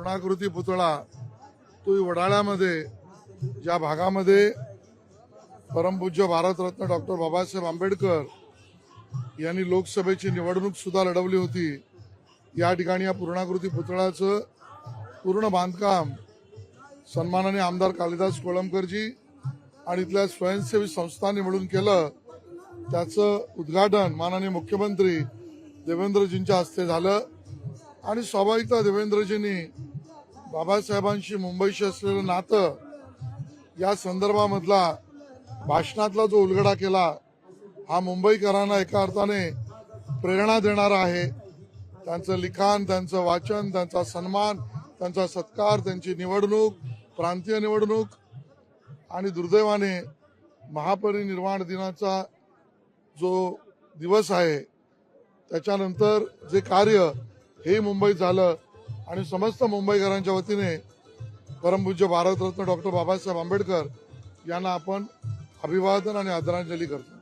पूर्णाकृती पुतळा तो वडाळ्यामध्ये ज्या भागामध्ये परमपूज्य भारतरत्न डॉक्टर बाबासाहेब आंबेडकर यांनी लोकसभेची निवडणूक सुद्धा लढवली होती या ठिकाणी या पूर्णाकृती पुतळ्याचं पूर्ण बांधकाम सन्मानाने आमदार कालिदास कोळंबकरजी आणि इथल्या स्वयंसेवी संस्थांनी मिळून केलं. त्याचं उद्घाटन माननीय मुख्यमंत्री देवेंद्रजींच्या हस्ते झालं आणि स्वाभाविकता देवेंद्रजींनी बाबासाहेबांशी मुंबईशी असलेलं नातं या संदर्भामधला भाषणातला जो उलगडा केला हा मुंबईकरांना एका अर्थाने प्रेरणा देणारा आहे. त्यांचं लिखाण त्यांचं वाचन त्यांचा सन्मान त्यांचा सत्कार त्यांची निवडणूक प्रांतीय निवडणूक आणि दुर्दैवाने महापरिनिर्वाण दिनाचा जो दिवस आहे त्याच्यानंतर जे कार्य हे मुंबईत झालं आणि समस्त मुंबईकरांच्या वतीने परमपूज्य भारतरत्न डॉक्टर बाबासाहेब आंबेडकर यांना आपण अभिवादन आणि आदरांजली करतो.